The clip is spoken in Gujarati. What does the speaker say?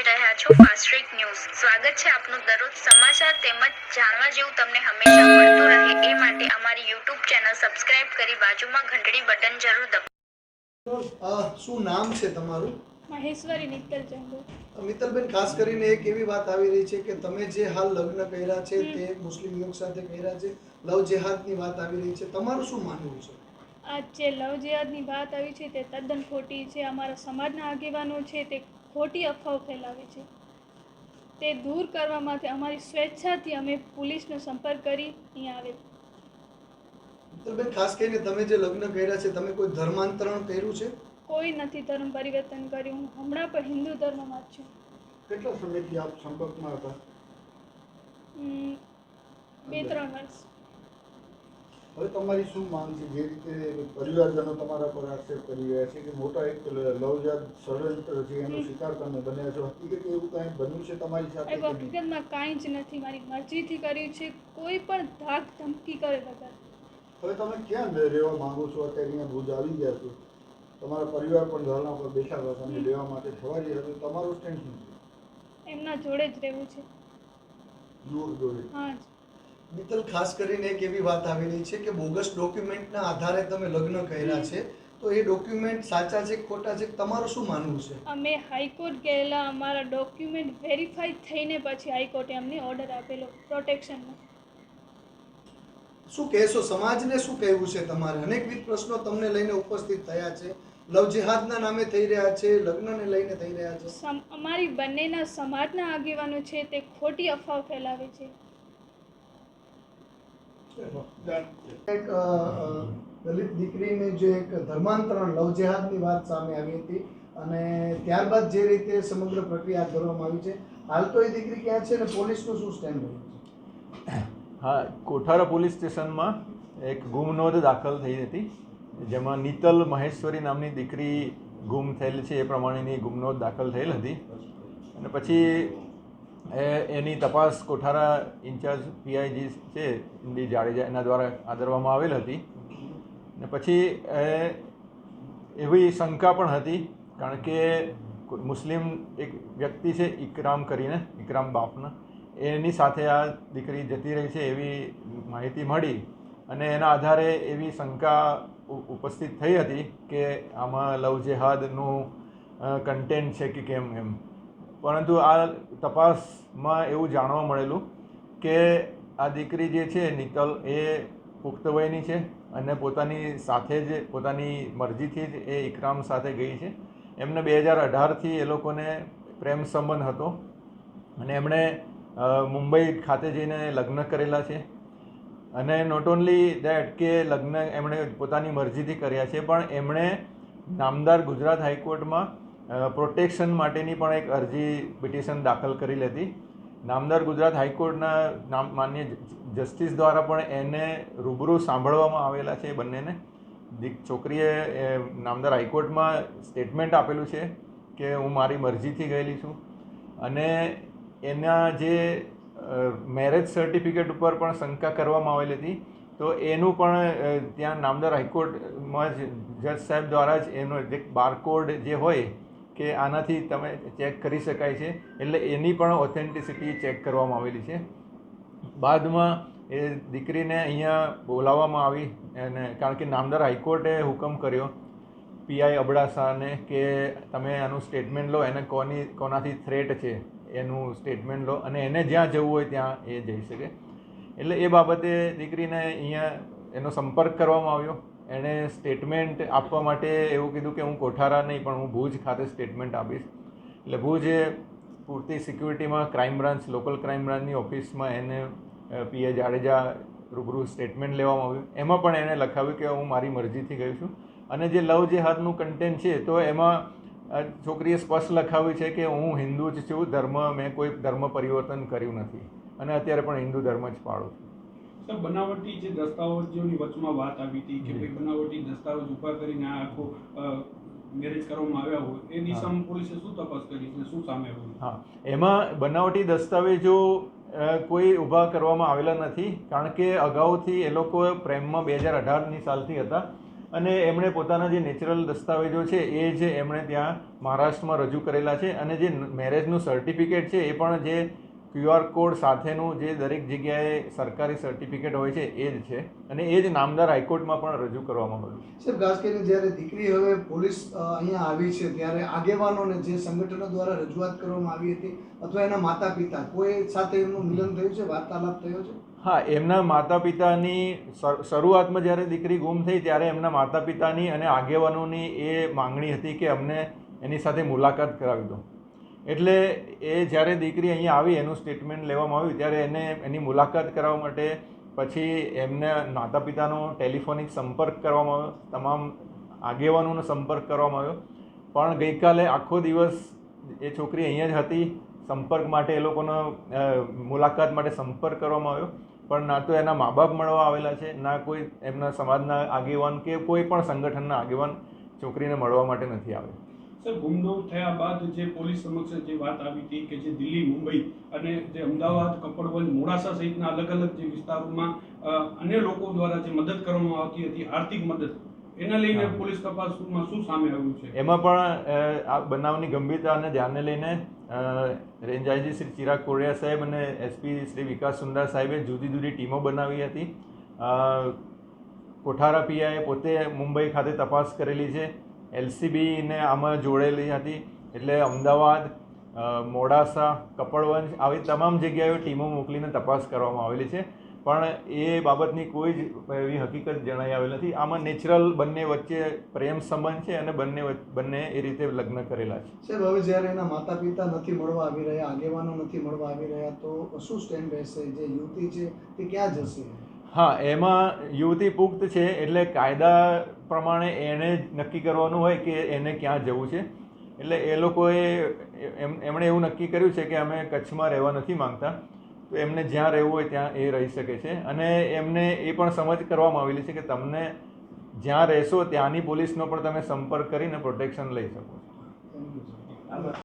જોઈ રહ્યા છો ફાસ્ટ્રેક ન્યૂઝ સ્વાગત છે આપનું દરરોજ સમાચાર તેમજ જાણવા જેવું તમને હંમેશા મળતું રહે એ માટે અમારી YouTube ચેનલ સબસ્ક્રાઇબ કરી બાજુમાં ઘંટડી બટન જરૂર દબાવો. શું નામ છે તમારું? મહેશ્વરી નિત્તલ ચંદ્ર મિત્તલબેન ખાસ કરીને એક એવી વાત આવી રહી છે કે તમે જે હાલ લગ્ન કર્યા છે તે મુસ્લિમ યુવક સાથે કર્યા છે લવ જેહાદની વાત આવી રહી છે. તમારું શું માનવું છે? આ જે લવ જેહાદની વાત આવી છે તે તદ્દન ખોટી છે. અમારા સમાજના આગેવાનો છે તે ખોટી અફવાઓ ફેલાવે છે. તે દૂર કરવા માટે અમારી સ્વેચ્છાથી અમે પોલીસનો સંપર્ક કરી અહીંયા આવે. ખાસ કરીને તમે જે લગ્ન કર્યા છે તમે કોઈ ધર્માંતરણ કર્યું છે? કોઈ નથી ધર્મ પરિવર્તન કર્યું. હું હમણાં પણ હિન્દુ ધર્મમાં જ છું. કેટલા સમયથી આપ સંપર્કમાં હતા? હમ, બે ત્રણ વર્ષ. હવે તમારી શું માંગ છે? જે રીતે પરિવારજનો તમારા પર આક્ષેપ કરી રહ્યા છે કે મોટા એક લવજાત ષડયંત્ર છે એનો શિકાર તમે બન્યા છો. હકીકત એવું કાંઈ બન્યું છે તમારી સાથે? હકીકતમાં કાંઈ જ નથી. મારી મરજીથી કર્યું છે. કોઈ પણ ધાક ધમકી કરે વગર. હવે તમે ક્યાં રહેવા માંગો છો? અત્યારે અહીંયા ભુજ આવી ગયા છો. તમારા પરિવાર પણ ધરણા પર બેઠા હતા તમને લેવા માટે થવા જઈ તમારું સ્ટેન્ડ શું છે? એમના જોડે જ રહેવું છે. જોડે? હા મિત્તલ ખાસ કરીને એક એવી વાત આવી રહી છે કે બોગસ ડોક્યુમેન્ટના આધારે તમે લગ્ન કર્યા છે તો એ ડોક્યુમેન્ટ સાચા છે ખોટા છે તમારું શું માનવું છે? અમે હાઈકોર્ટ ગયેલા અમારા ડોક્યુમેન્ટ વેરીફાઈ થઈને પછી હાઈકોર્ટે અમને ઓર્ડર આપેલો પ્રોટેક્શનનો. શું કહેશો સમાજને શું કહેવું છે તમારે? અનેકવિધ પ્રશ્નો તમને લઈને ઉપસ્થિત થયા છે. લવ જેહાદના નામે થઈ રહ્યા છે લગ્નને લઈને થઈ રહ્યા છે. અમારી બંનેના સમાજના આગેવાનો છે તે ખોટી અફવા ફેલાવે છે. એક દલિત દીકરીને જે એક ધર્માંતરણ, લવ જેહાદની વાત સામે આવી હતી અને ત્યારબાદ જે રીતે સમગ્ર પ્રક્રિયા હાથ ધરવામાં આવી છે, હાલ તો એ દીકરી ક્યાં છે અને પોલીસનું શું સ્ટેન્ડ રહ્યું હા, કોઠારા પોલીસ સ્ટેશનમાં એક ગુમ નોંધ દાખલ થઈ હતી, જેમાં નીતલ મહેશ્વરી નામની દીકરી ગુમ થયેલ છે, એ પ્રમાણેની ગુમ નોંધ દાખલ થયેલ હતી. અને પછી એની તપાસ કોઠારા ઇન્ચાર્જ પીઆઈજી છે ડી જાડેજા, એના દ્વારા આદરવામાં આવેલ હતી. ને પછી એ એવી શંકા પણ હતી, કારણ કે મુસ્લિમ એક વ્યક્તિ છે, ઇકરામ કરીને, ઇકરામ બાપના, એની સાથે આ દીકરી જતી રહી છે એવી માહિતી મળી. અને એના આધારે એવી શંકા ઉપસ્થિત થઈ હતી કે આમાં લવ જેહાદનું કન્ટેન્ટ છે કે કેમ એમ. પરંતુ આ તપાસમાં એવું જાણવા મળેલું કે આ દીકરી જે છે નિતલ એ પુખ્ત વયની છે અને પોતાની સાથે જ, પોતાની મરજીથી જ એ ઇકરામ સાથે ગઈ છે. એમને બે હજાર અઢારથી એ લોકોને પ્રેમ સંબંધ હતો અને એમણે મુંબઈ ખાતે જઈને લગ્ન કરેલા છે. અને નોટ ઓન્લી દેટ કે લગ્ન એમણે પોતાની મરજીથી કર્યા છે, પણ એમણે નામદાર ગુજરાત હાઈકોર્ટમાં પ્રોટેક્શન માટેની પણ એક અરજી પિટિશન દાખલ કરેલી હતી નામદાર ગુજરાત હાઈકોર્ટના નામ માન્ય જસ્ટિસ દ્વારા પણ એને રૂબરૂ સાંભળવામાં આવેલા છે બંનેને. દીક, છોકરીએ નામદાર હાઈકોર્ટમાં સ્ટેટમેન્ટ આપેલું છે કે હું મારી મરજીથી ગયેલી છું. અને એના જે મેરેજ સર્ટિફિકેટ ઉપર પણ શંકા કરવામાં આવેલી હતી. તો એનું પણ ત્યાં નામદાર હાઈકોર્ટમાં જ જજ સાહેબ દ્વારા જ એનો જે બારકોડ જે હોય કે આનાથી તમે ચેક કરી શકાય છે. એટલે એની પણ ઓથેન્ટિસિટી ચેક કરવામાં આવેલી છે. બાદમાં એ દીકરીને અહીંયા બોલાવવામાં આવી અને કારણ કે નામદાર હાઈકોર્ટે હુકમ કર્યો. પીઆઈ અબડાસાને કે તમે આનું સ્ટેટમેન્ટ લો, એને કોની, કોનાથી થ્રેટ છે એનું સ્ટેટમેન્ટ લો અને એને જ્યાં જવું હોય ત્યાં એ જઈ શકે. એટલે એ બાબતે દીકરીને અહીંયા એનો સંપર્ક કરવામાં આવ્યો. એણે સ્ટેટમેન્ટ આપવા માટે એવું કીધું કે હું કોઠારા નહીં, પણ હું ભુજ ખાતે સ્ટેટમેન્ટ આપીશ. એટલે ભુજ એ પૂરતી સિક્યુરિટીમાં ક્રાઇમ બ્રાન્ચ, લોકલ ક્રાઇમ બ્રાન્ચની ઓફિસમાં એને પીએ જાડેજા રૂબરૂ સ્ટેટમેન્ટ લેવામાં આવ્યું. એમાં પણ એણે લખાવ્યું કે હું મારી મરજીથી ગયું છું. અને જે લવ જેહાદનું કન્ટેન્ટ છે, તો એમાં છોકરીએ સ્પષ્ટ લખાવ્યું છે કે હું હિન્દુ જ છું, ધર્મ, મેં કોઈ ધર્મ પરિવર્તન કર્યું નથી. અને અત્યારે પણ હિન્દુ ધર્મ જ પાળું છું. સર બનાવટી જે દસ્તાવેજોની વચમાં વાત આવી હતી કે ભાઈ બનાવટી દસ્તાવેજ ઊભા કરીને આ આખો મેરેજ કરવામાં આવ્યા હોય એ દિશામાં પોલીસે શું તપાસ કરી છે શું સામે આવ્યું? હા. એમાં બનાવટી દસ્તાવેજો કોઈ ઊભા કરવામાં આવેલા નથી કારણ કે અગાઉથી એ લોકો પ્રેમમાં બે હજાર અઢારની સાલથી હતા અને એમણે પોતાના જે નેચરલ દસ્તાવેજો છે એ જે એમણે ત્યાં મહારાષ્ટ્રમાં રજૂ કરેલા છે અને જે મેરેજનું સર્ટિફિકેટ છે એ પણ જે ક્યુઆર કોડ સાથેનું જે દરેક જગ્યાએ સરકારી સર્ટિફિકેટ હોય છે એ જ છે. અને એ જ નામદાર હાઈકોર્ટમાં પણ રજૂ કરવામાં આવ્યું સર ખાસ કરીને જ્યારે દીકરી હવે પોલીસ અહીંયા આવી છે ત્યારે આગેવાનોને જે સંગઠનો દ્વારા રજૂઆત કરવામાં આવી હતી અથવા એના માતા પિતા કોઈ સાથે એમનું મિલન થયું છે વાર્તાલાપ થયો છે? હા એમના માતા પિતાની શર- શરૂઆતમાં જ્યારે દીકરી ગુમ થઈ ત્યારે એમના માતા પિતાની અને આગેવાનોની એ માંગણી હતી કે અમને એની સાથે મુલાકાત કરાવી દો. એટલે એ જ્યારે દીકરી અહીંયા આવી, એનું સ્ટેટમેન્ટ લેવામાં આવ્યું, ત્યારે એને એની મુલાકાત કરાવવા માટે પછી એમને માતા પિતાનો ટેલિફોનિક સંપર્ક કરવામાં આવ્યો, તમામ આગેવાનોનો સંપર્ક કરવામાં આવ્યો. પણ ગઈકાલે આખો દિવસ એ છોકરી અહીંયા જ હતી, સંપર્ક માટે એ લોકોનો મુલાકાત માટે સંપર્ક કરવામાં આવ્યો. પણ ના તો એના મા બાપ મળવા આવેલા છે, ના કોઈ એમના સમાજના આગેવાન કે કોઈ પણ સંગઠનના આગેવાન છોકરીને મળવા માટે નથી આવ્યો. સર ગુમનામ થયા બાદ જે પોલીસ સમક્ષ જે વાત આવી હતી કે જે દિલ્હી મુંબઈ અને જે અમદાવાદ કપડવંજ મોડાસા સહિતના અલગ અલગ જે વિસ્તારોમાં અન્ય લોકો દ્વારા જે મદદ કરવામાં આવતી હતી આર્થિક મદદ એના લઈને. પોલીસ તપાસમાં શું સામે આવ્યું છે? એમાં પણ આ બનાવની ગંભીરતાને ધ્યાને લઈને range IG Shri Chirag Korea સાહેબ અને એસપી શ્રી વિકાસ સુંદર સાહેબે જુદી જુદી ટીમો બનાવી હતી. કોઠારા પીઆઈએ પોતે મુંબઈ ખાતે તપાસ કરેલી છે. એલસીબીને આમાં જોડેલી હતી. એટલે અમદાવાદ મોડાસા, કપડવંજ આવી તમામ જગ્યાએ ટીમો મોકલીને તપાસ કરવામાં આવેલી છે. પણ એ બાબતની કોઈ જ એવી હકીકત જણાઈ આવેલ નથી. આમાં નેચરલ બંને વચ્ચે પ્રેમ સંબંધ છે અને બંને બંને એ રીતે લગ્ન કરેલા છે. સાહેબ, હવે જ્યારે એના માતા પિતા નથી મળવા આવી રહ્યા, આગેવાનો નથી મળવા આવી રહ્યા, તો શું સ્ટેન્ડ રહેશે? જે યુવતી છે તે ક્યાં જશે? હા, એમાં યુવતી પુખ્ત છે એટલે કાયદા પ્રમાણે એણે નક્કી કરવાનું હોય કે એને ક્યાં જવું છે. એટલે એ લોકોએ એમ, એમણે એવું નક્કી કર્યું છે કે અમે કચ્છમાં રહેવા નથી માંગતા. તો એમને જ્યાં રહેવું હોય ત્યાં એ રહી શકે છે. અને એમને એ પણ સમજ કરવામાં આવેલી છે કે તમને જ્યાં રહેશો ત્યાંની પોલીસનો પણ તમે સંપર્ક કરીને પ્રોટેક્શન લઈ શકો છો.